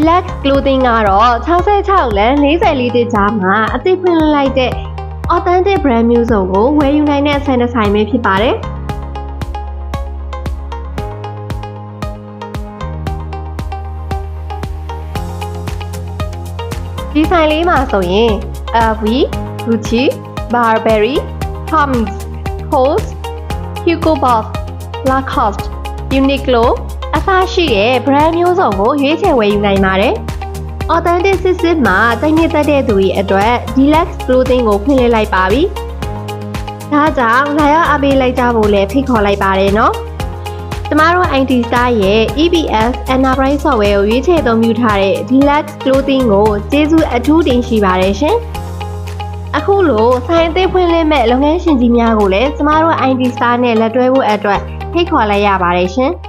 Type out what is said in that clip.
Relax Clothing ကတော့66လမ်း40လီတကြားမှာအသစ်ဖွင့်လှစ်လိုက်တဲ့ authentic brand မျိုးစုံကိုဝယ်ယူနိုင်တဲ့ဆန်တစ်ဆိုင်ပဲဖြစ်ပါတယ်။ဒီဆိုင်လေးမှာဆိုရင် LV, Gucci, Burberry, Hermes, Coach, Hugo Boss, Lacoste, Uniqlo အစရှိတဲ့ brand မျိုးစုံကိုရွေးချယ်ဝယ်ယူနိုင်ပါတယ်။ Authentic စစ်စစ်မှာတိတ်မြင့်သက်တဲ့သူတွေအတွက် Deluxe Clothing ကိုဖွင့်လှစ်လိုက်ပါပြီ။ဒါကြောင့်လာရောက်အားပေးလိုက်ကြဖို့လည်းဖိတ်ခေါ်လိုက်ပါတယ်နော်။ကျမတို့ IT Star ရဲ့ EBS Enterprise Software ကိုရွေးချယ်အသုံးပြုထားတဲ့ Deluxe Clothing ကိုကျေးဇူးအထူးတင်ရှိပါတယ်ရှင်။အခုလိုဆိုင်အသေးဖွင့်လှစ်မဲ့လုပ်ငန်းရှင်ကြီးများကိုလည်းကျမတို့ IT Star နဲ့လက်တွဲဖို့အတွက်ဖိတ်ခေါ်လိုက်ရပါတယ်ရှင်။